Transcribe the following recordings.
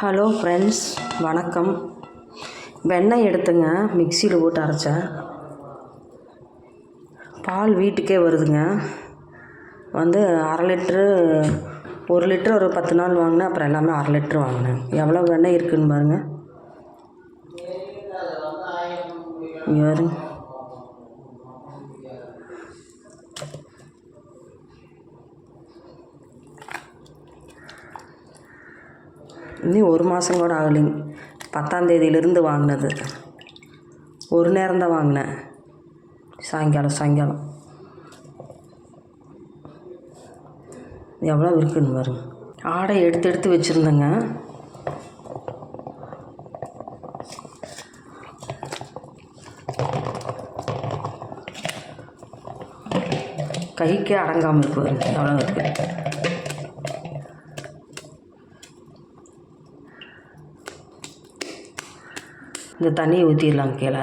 Hello friends வணக்கம். வெண்ணெய் எடுத்துங்க மிக்சியில் போட்டு அரைச்சேன் பால் வீட்டுக்கே வருதுங்க. வந்து அரை லிட்ரு ஒரு லிட்ரு ஒரு பத்து நாள் வாங்கினேன் அப்புறம் எல்லாமே அரை லிட்ரு வாங்கினேன். எவ்வளோ வெண்ணெய் இருக்குதுன்னு பாருங்கள் இங்க இன்னும் ஒரு மாதம் கூட ஆகலைங்க பத்தாந்தேதியிலேருந்து வாங்கினது. ஒரு நேரம் தான் வாங்கினேன். சாயங்காலம் சாயங்காலம். எவ்வளோ இருக்குன்னு பாருங்க. ஆடை எடுத்து எடுத்து வச்சுருந்தேங்க. கைக்கே அடங்காமல் இருக்கு எவ்வளோ இருக்குது இந்த தண்ணியை ஊற்றிடலாம் கீழே.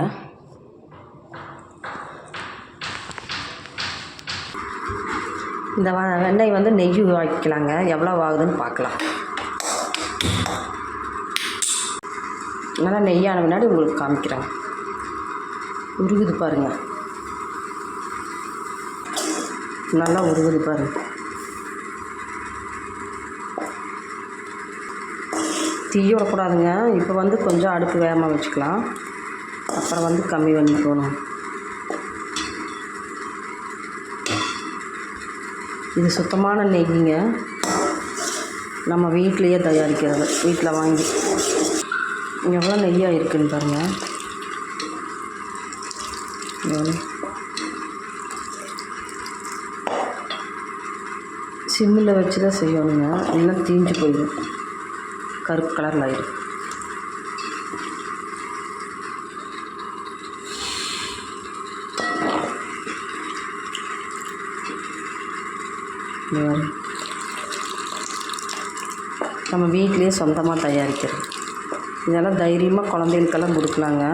இந்த வ- வெண்ணெய் வந்து நெய் வைக்கலாங்க எவ்வளோ ஆகுதுன்னு பார்க்கலாம். நல்லா நெய்யான முன்னாடி உங்களுக்கு காமிக்கிறேன் உருகுது பாருங்க. நல்லா உருகுது பாருங்கள் தீய விடக்கூடாதுங்க இப்போ வந்து கொஞ்சம் அடுப்பு வேகமாக வச்சுக்கலாம். அப்புறம் வந்து கம்மி பண்ணிக்கணும் இது சுத்தமான நெய்ங்க. நம்ம வீட்டிலையே தயாரிக்கிறது. வீட்டில் வாங்கி. எவ்வளோ நெய்யாக இருக்குன்னு பாருங்கள் எவ்வளோ சிம்மில் வச்சு தான் செய்யணுங்க. இல்லைன்னா தீஞ்சு போயிடும். கருப்பு கலரில் ஆயிடும் நம்ம வீட்டிலேயே சொந்தமாக தயாரிக்கிறது இதெல்லாம் தைரியமாக குழந்தைகளுக்கெல்லாம் கொடுக்கலாங்க.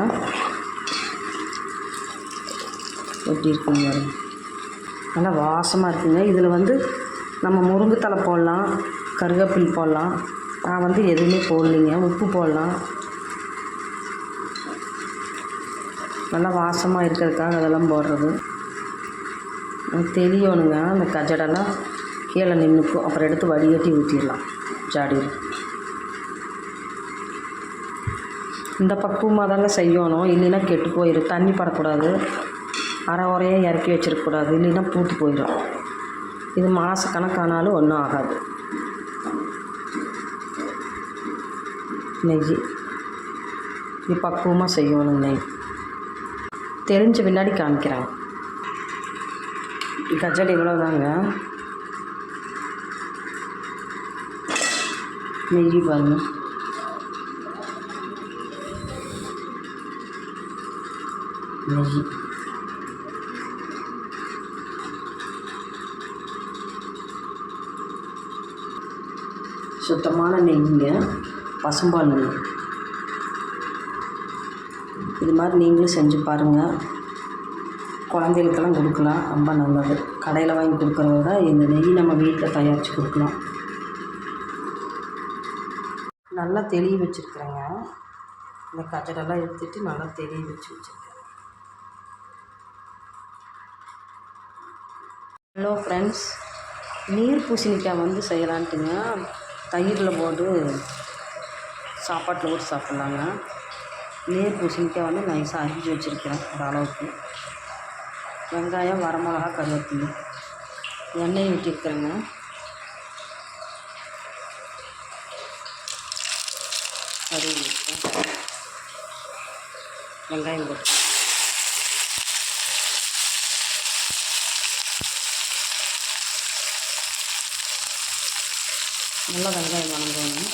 எப்படி இருக்குங்க நல்லா வாசமாக இருக்குங்க. இதில் வந்து நம்ம முருங்கைத்தலை போடலாம் கருவேப்பில் போடலாம் நான் வந்து எதுவுமே போடலைங்க. உப்பு போடலாம். நல்லா வாசமாக இருக்கிறதுக்காக அதெல்லாம் போடுறது. தெரியணுங்க அந்த கஜடெல்லாம் கீழே நின்றுக்கும் அப்புறம் எடுத்து வடிகட்டி ஊற்றிடலாம் ஜாடியில். இந்த பக்குவமாக தாங்க செய்யணும். இல்லைன்னா கெட்டு போயிடும் தண்ணி படக்கூடாது. அரை உரையாக இறக்கி வச்சிருக்கக்கூடாது இல்லைன்னா பூத்து போயிடும் இது மாதக்கணக்கானாலும் ஒன்றும் ஆகாது. நெய். இது பக்குவமாக செய்யணும் நெய். தெரிஞ்ச பின்னாடி காமிக்கிறேன். கஜடி இவ்வளோதாங்க நெய் பாருங்க. நெய். சுத்தமான நெய்ங்க. பசும்பால் நெய் இது மாதிரி நீங்களும் செஞ்சு பாருங்கள் குழந்தைகளுக்கெல்லாம் கொடுக்கலாம். ரொம்ப நல்லது. கடையில் வாங்கி கொடுக்குறத விட இந்த நெய் நம்ம வீட்டில் தயாரித்து கொடுக்கலாம். நல்லா தெளிய வச்சுருக்குறேங்க. இந்த கஜரெல்லாம் எடுத்துகிட்டு நல்லா தெளிய வச்சு வச்சுருக்கேன் ஹலோ ஃப்ரெண்ட்ஸ் நீர் பூசணிக்காய் வந்து செய்யலான்ட்டுங்க. தயிரில் போட்டு சாப்பாட்டில் ஊற்றி சாப்பிட்லாங்க. நீர் பூசணிக்காய் வந்து நைஸாக அரிஞ்சு வச்சுருக்கிறேன் ஒரு அளவுக்கு. வெங்காயம் வரமிளகா கருவேப்பிலை. எண்ணெய் ஊற்றிருக்கிறேங்க. கறி வெங்காயம் போட்டு. நல்லா வெங்காயம் வணங்கணும்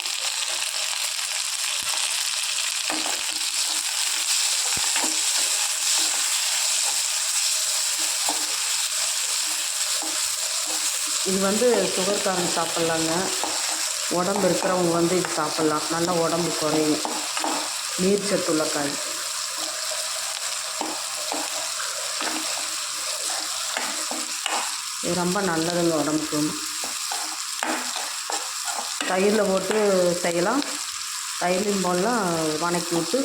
இது வந்து சுகர்காரங்க சாப்பிட்லாங்க. உடம்பு இருக்கிறவங்க வந்து இது சாப்பிட்லாம். நல்லா உடம்பு குறையும். நீர் சத்துள்ள காய் இது ரொம்ப நல்லதுங்க உடம்புக்கு. தயிரில் போட்டு செய்யலாம். தயிரின் போடலாம். வணக்கி விட்டு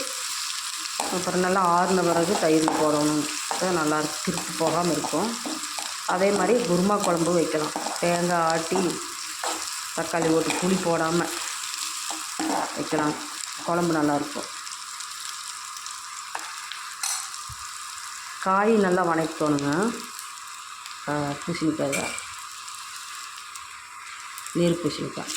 அப்புறம் நல்லா ஆறின பிறகு தயிர் போடணும். நல்லா திருப்பி போகாமல் இருக்கும். அதே மாதிரி குருமா குழம்பு வைக்கலாம். தேங்காய் ஆட்டி தக்காளி போட்டு புளி போடாமல் வைக்கலாம். குழம்பு நல்லாயிருக்கும் காய் நல்லா வணக்கணுங்க பூசணிக்காய் நீர் பூசணிக்காய்.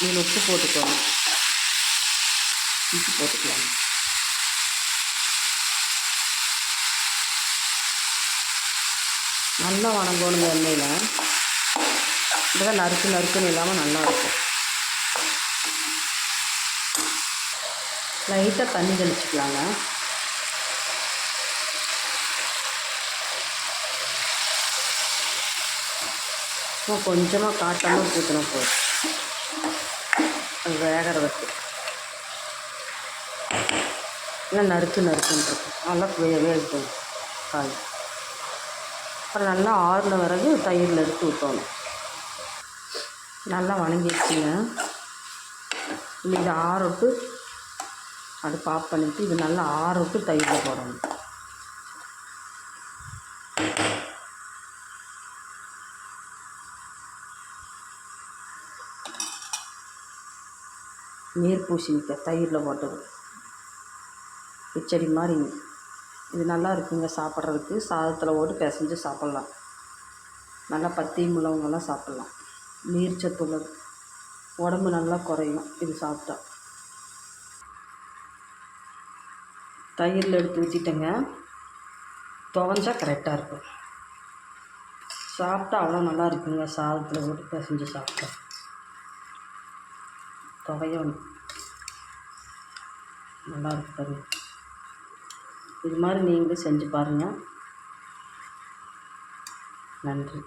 இதில் உப்பு போட்டுக்கோங்க. உப்பு போட்டுக்கலாம். நல்லா வணங்கணுங்க எண்ணெயில். இப்போதான் நறுக்கு நறுக்குன்னு இல்லாமல் நல்லா இருக்கும். லைட்டாக தண்ணி தெளிச்சுக்கலாங்க. சும்மா கொஞ்சமாக காட்டாமல் ஊற்றினா போதும். அது வேகிறதுக்கு இல்லை நறுக்கு நறுக்குன்னு இருக்கும் நல்லா வே வேகட்டும் காய். அப்புறம் நல்லா ஆறின பிறகு தயிரில் எடுத்து ஊற்றணும் நல்லா வணங்கிடுச்சுங்க. இது இதை ஆற பாப் அடுப்பு ஆஃப் பண்ணிவிட்டு இது நல்லா ஆற தயிரில் போடணும். நீர் பூசணிக்காய் தயிரில் போட்டது. கிச்சடி மாதிரி இது நல்லா இருக்குங்க சாப்பிட்றதுக்கு. சாதத்தில் போட்டு பிசைஞ்சு சாப்பிட்லாம். நல்லா பத்தி உள்ளவங்கெல்லாம் சாப்பிட்லாம். நீர் சத்து உள்ளது உடம்பு நல்லா குறையும் இது சாப்பிட்டா. தயிரில் எடுத்து ஊற்றிட்டேங்க துவஞ்சா கரெக்டாக இருக்கும். சாப்பிட்டா அவ்வளோ நல்லா இருக்குங்க. சாதத்தில் போட்டு பிசைஞ்சு சாப்பிட்டா. துவையணும் நல்லா இருக்கு இது மாதிரி நீங்களும் செஞ்சு பாருங்கள் நன்றி.